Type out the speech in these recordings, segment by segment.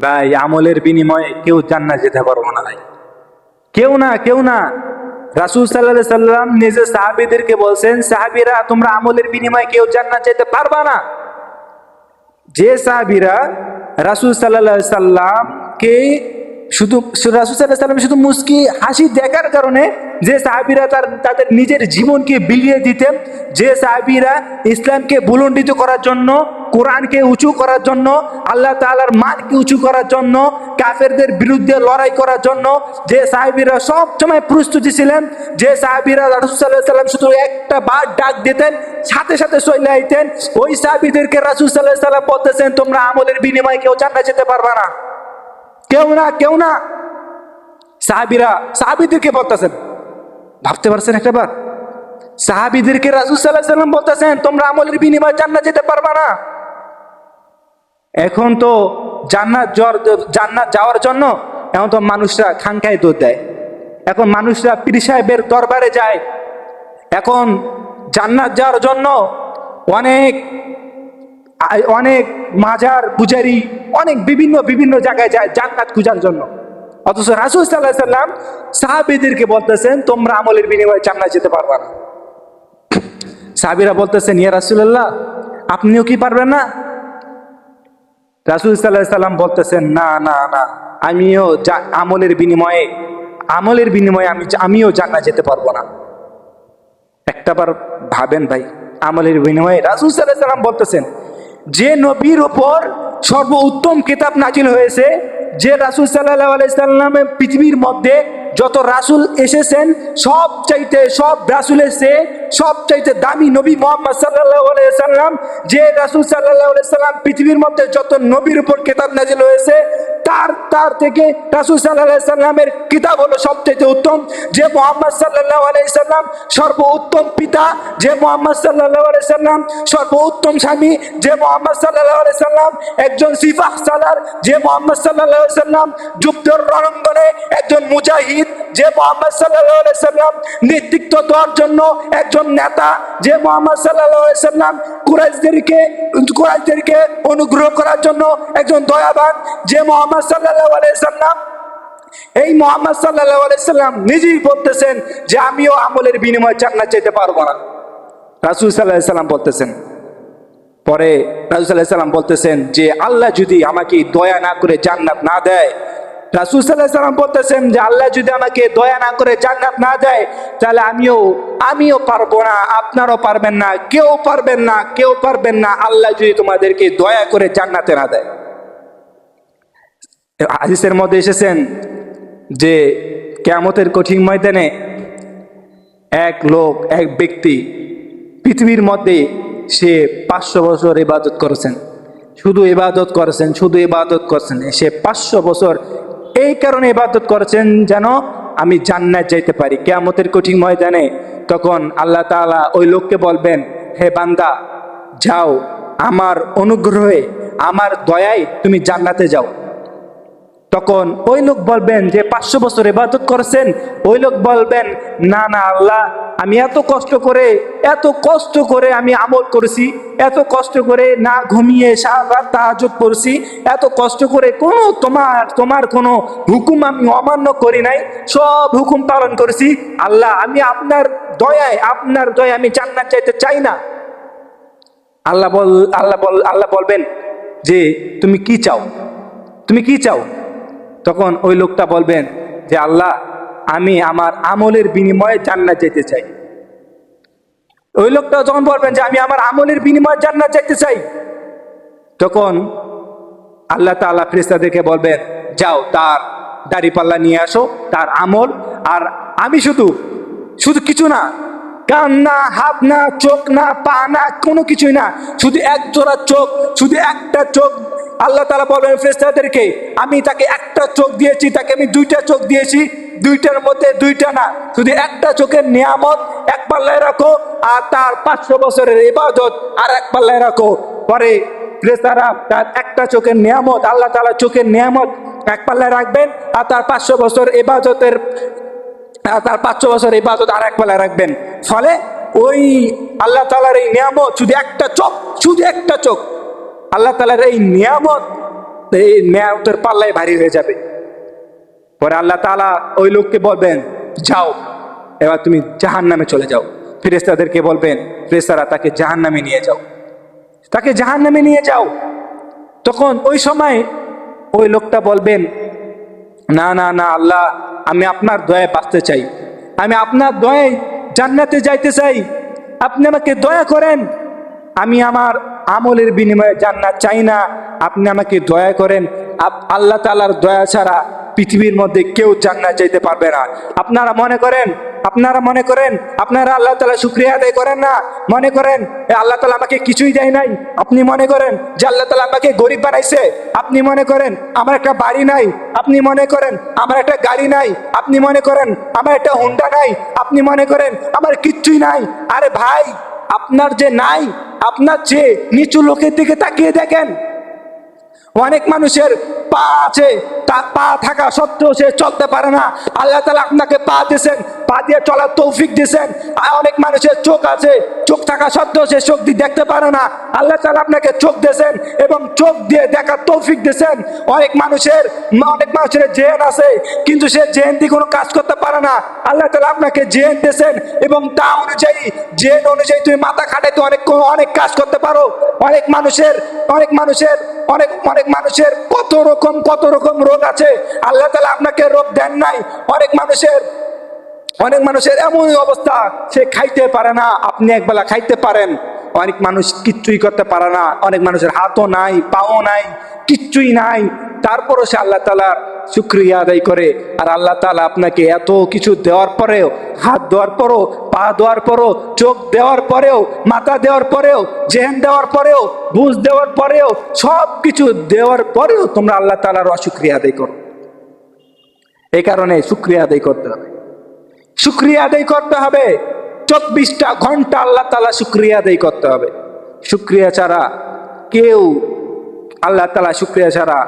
ভাই আমলের বিনিময়ে কেউ জান্নাত যেতে পারব না ভাই। কেউ না কেউ না। রাসুল সাল্লাহ সাল্লাম নিজে সাহাবিদেরকে বলছেন, সাহাবিরা, তোমরা আমলের বিনিময়ে কেউ জান্নাত যেতে পারবা না। যে সাহাবিরা রাসুল সাল্লাহ সাল্লামকে শুধু, রাসুল সাল্লাহ সাল্লাম শুধু মুস্কি হাসি দেখার কারণে যে সাহাবিরা তার, তাদের নিজের জীবনকে বিলিয়ে দিতেন যে সাহাবিরা ইসলামকে বুলন্ডিত করার জন্য, কোরআনকে উঁচু করার জন্য, আল্লাহ তাআলার মানকে উঁচু করার জন্য, কাফেরদের বিরুদ্ধে লড়াই করার জন্য, যে সাহাবিরা সব সময় প্রস্তুতি ছিলেন, যে সাহাবিরা রাসুল সাল্লাহ সাল্লাম শুধু একটা বার ডাক দিতেন, সাথে সাথে চলে আইতেন, ওই সাহাবিদেরকে রাসুল সাল্লাহ সাল্লাম বলতেছেন, তোমরা আমলের বিনিময়ে কেউ জান্নাত যেতে পারবা না। কেউ না কেউ না। সাহাবিরা, সাহাবিদেরকে বলতেছেন ভাবতে পারছেন একটা বার সাহাবিদেরকে সাল্লাহ সাল্লাম বলতেছেন, তোমরা আমলের বিনিময়ে জান্নাত যেতে পারবা না। এখন তো জান্নাত জ্বর জান্নাত যাওয়ার জন্য এখন তো মানুষরা খানকায় দৌড় দেয়। এখন মানুষরা পীর সাহেবের দরবারে যায়। এখন জান্নাত যাওয়ার জন্য অনেক অনেক মাজার, পূজারি অনেক বিভিন্ন বিভিন্ন জায়গায় যায় জান্নাত খুঁজার জন্য। অথচ রাসুল সাল্লাহ সাল্লাম সাহাবিদেরকে বলতেছেন, তোমরা আমলের বিনিময়ে জান্নাত যেতে পারবা না। সাহাবিরা বলতেছেন, ইয়া রাসুল্লাহ আপনিও কি পারবেন না? রাসুল সাল্লাম বলতেছেন, না না না, আমিও আমলের বিনিময়ে আমলের বিনিময়ে আমি আমিও জান্নাত যেতে পারব না। একটাবার ভাবেন ভাই, আমলের বিনিময়ে রাসুল সাল্লাহ সাল্লাম বলতেছেন, যে নবীর উপর সর্ব উত্তম কিতাব নাজিল হয়েছে যে রাসুল সাল্লাহ আলাইসাল্লামের পৃথিবীর মধ্যে যত রাসুল এসেছেন সব চাইতে সব রাসুলের সে সব চাইতে দামি নবী মোহাম্মদ সাল্লাহ আলাইসাল্লাম যে রাসুল সাল্লাহ আলাইসাল্লাম পৃথিবীর মধ্যে যত নবীর উপর কেতাব নাজিল হয়েছে তার তার থেকে রাসুল সাল্লাহ সাল্লামের কিতাব হলো সবচেয়ে উত্তম। যে মোহাম্মদ সাল্লাহ আলাইসাল্লাম সর্ব উত্তম পিতা, যে মোহাম্মদ সাল্লাহ আলাইসাল্লাম সর্ব উত্তম স্বামী, যে মোহাম্মদ সাল্লাহ আলাইসাল্লাম একজন সিফাহ সালার, যে মোহাম্মদ সাল্লাহ সাল্লাম যুদ্ধর রণাঙ্গনে একজন মুজাহিদ, যে মোহাম্মদ সাল্লাহ সাল্লাম নেতৃত্ব দেওয়ার জন্য একজন নেতা, যে মোহাম্মদ সাল্লাহ সাল্লাম কুরাইশদেরকে কুরাইশদেরকে অনুগ্রহ করার জন্য একজন দয়াবান যে মোহাম্মদ সাল্লাহ সাল্লাম, এই মোহাম্মদ সাল্লাহ সাল্লাম নিজেই বলতেছেন যে আমিও আমলের বিনিময়ে জান্নাত যেতে পারব না। রাসুল সাল্লাহ সাল্লাম বলতেছেন। পরে রাসুল সাল্লাহ সাল্লাম বলতেছেন যে আল্লাহ যদি আমাকে দয়া না করে জান্নাত না দেয় রাসুল সাল্লাহ সাল্লাম বলতেছেন যে, আল্লাহ যদি আমাকে দয়া না করে জান্নাত না দেয়, তাহলে আমিও আমিও পারব না, আপনারও পারবেন না, কেউ পারবেন না, কেউ পারবেন না, আল্লাহ যদি তোমাদেরকে দয়া করে জান্নাতে না দেয়। হাদিসের মধ্যে এসেছেন যে, কেয়ামতের কঠিন ময়দানে এক লোক, এক ব্যক্তি পৃথিবীর মধ্যে সে পাঁচশো বছর ইবাদত করেছেন। শুধু ইবাদত করেছেন, শুধু ইবাদত করেছেন। সে পাঁচশো বছর এই কারণে ইবাদত করেছেন যেন আমি জান্নাত যাইতে পারি। কেয়ামতের কঠিন ময়দানে তখন আল্লাহ তালা ওই লোককে বলবেন, হে বান্দা, যাও, আমার অনুগ্রহে, আমার দয়ায় তুমি জান্নাতে যাও। তখন ওই লোক বলবেন যে পাঁচশো বছর ইবাদত করেছেন, ওই লোক বলবেন, না না, আল্লাহ, আমি এত কষ্ট করে, এত কষ্ট করে আমি আমল করেছি, এত কষ্ট করে না ঘুমিয়ে সারা তাহাজত করেছি এত কষ্ট করে কোনো তোমার তোমার কোনো হুকুম আমি অমান্য করি নাই, সব হুকুম পালন করেছি। আল্লাহ, আমি আপনার দয়ায় আপনার দয়ায় আমি জান্নাত চাইতে চাই না। আল্লাহ বল আল্লাহ বল, আল্লাহ বলবেন যে, তুমি কি চাও? তুমি কি চাও? তখন ওই লোকটা বলবেন যে, আল্লাহ, আমি আমার আমলের বিনিময়ে জান্নাত যেতে চাই। ওই লোকটা যখন বলবেন যে, আমি আমার আমলের বিনিময়ে জান্নাত যেতে চাই। তখন আল্লাহ তাআলা ফেরেশতাদেরকে বলবেন, যাও, তার দাড়ি পাল্লা নিয়ে আসো, তার আমল। আর আমি শুধু শুধু কিছু না, কান না, হাত না, চোখ না, পা না, কোনো কিছুই না, শুধু এক জোড়া চোখ, শুধু একটা চোখ আল্লাহ তালা বলবেন, ফেরেশতাদেরকে, আমি তাকে একটা চোখ দিয়েছি, তাকে আমি দুইটা চোখ দিয়েছি, দুইটার মধ্যে দুইটা না, শুধু একটা চোখের নিয়ামত, এক পাল্লায় রাখো, আর তার পাঁচশো বছরের ইবাদত, আর এক পাল্লায় রাখো। পরে ফেরেশতারা তার একটা চোখের নিয়ামত, আল্লাহ তালা চোখের নিয়ামত এক পাল্লায় রাখবেন, আর তার পাঁচশো বছর ইবাদতের তার পাঁচশো বছর ইবাদত আর এক পাল্লায় রাখবেন। ফলে ওই আল্লাহ তালার এই নিয়ামত শুধু একটা চোখ, শুধু একটা চোখ আল্লাহ তালার এই নিয়ামত, এই নেয়ামতের পাল্লায় ভারী হয়ে যাবে। পরে আল্লাহ তালা ওই লোককে বলবেন, যাও, এবার তুমি জাহান নামে চলে যাও। ফেরেস্তাদেরকে বলবেন ফেরেস্তারা তাকে জাহান নামে নিয়ে যাও। তাকে জাহান নামে নিয়ে যাও? তখন ওই সময় ওই লোকটা বলবেন, না না না, আল্লাহ, আমি আপনার দয়ায় বাঁচতে চাই। আমি আপনার দয়ায় জান্নাতে যাইতে চাই। আপনি আমাকে দয়া করেন। আমি আমার আমলের বিনিময়ে জান্নাত চাই না। আপনি আমাকে দয়া করেন। আল্লাহ তালার দয়া ছাড়া পৃথিবীর মধ্যে কেউ জান্নাত যাইতে পারবে না। আপনারা মনে করেন, আপনারা মনে করেন, আপনারা আল্লাহ তালা শুক্রিয়া আদায় করেন না। মনে করেন আল্লাহ তালা আমাকে কিছুই দেয় নাই। আপনি মনে করেন যে আল্লাহ তালা আমাকে গরিব বানাইছে। আপনি মনে করেন, আমার একটা বাড়ি নাই। আপনি মনে করেন, আমার একটা গাড়ি নাই। আপনি মনে করেন, আমার একটা হুন্ডা নাই। আপনি মনে করেন, আমার কিচ্ছুই নাই। আরে ভাই আপনার যে নাই আপনার যে নিচু লোকের দিকে তাকিয়ে দেখেন। অনেক মানুষের পা আছে পা থাকা সত্ত্বেও সে চলতে পারে না। আল্লাহ তালা আপনাকে পা দিয়েছেন, পা দিয়ে চলার তৌফিক দিয়েছেন। অনেক মানুষের চোখ আছে, চোখ থাকা সত্ত্বেও সে দিয়ে দেখতে পারে না। আল্লাহ তালা আপনাকে চোখ দিয়েছেন এবং চোখ দিয়ে দেখার তৌফিক দিয়েছেন। অনেক মানুষের অনেক মানুষের জেন আছে, কিন্তু সে জেন দিয়ে কোনো কাজ করতে পারে না। আল্লাহ তালা আপনাকে জেন দিয়েছেন এবং তা অনুযায়ী, জেন অনুযায়ী তুমি মাথা খাটাইতে অনেক অনেক কাজ করতে পারো। অনেক মানুষের অনেক মানুষের, অনেক অনেক মানুষের কত রকম কত রকম রোগ আছে, আল্লাহ তালা আপনাকে রোগ দেন নাই। অনেক মানুষের অনেক মানুষের এমন অবস্থা, সে খাইতে পারে না। আপনি একবেলা খাইতে পারেন। অনেক মানুষ কিচ্ছুই করতে পারে না, অনেক মানুষের হাতও নাই, পাও নাই, কিচ্ছুই নাই। তারপরও সে আল্লাহ তালার শুক্রিয়া আদায় করে। আর আল্লাহ তালা আপনাকে এত কিছু দেওয়ার পরেও, হাত দেওয়ার পরও, পা দেওয়ার পরও, চোখ দেওয়ার পরেও, মাথা দেওয়ার পরেও, জেহেন দেওয়ার পরেও, বুঝ দেওয়ার পরেও, সব কিছু দেওয়ার পরেও তোমরা আল্লাহ তালার অশুক্রিয়া আদায় করো। এই কারণে শুক্রিয়া আদায় করতে হবে। শুক্রিয়া আদায় করতে হবে। চব্বিশটা ঘণ্টা আল্লাহ তালা শুক্রিয়া আদায় করতে হবে। শুক্রিয়া ছাড়া কেউ, আল্লাহ তালা শুক্রিয়া ছাড়া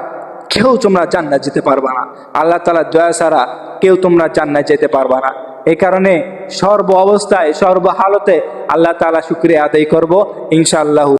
কেউ তোমরা জান্নাত যেতে পারবে না। আল্লাহ তালা দয়া ছাড়া কেউ তোমরা জান্নাত যেতে পারবে না। এই কারণে সর্ব অবস্থায়, সর্ব হালতে আল্লাহ তালা শুক্রিয়া আদায় করব। ইনশাআল্লাহ।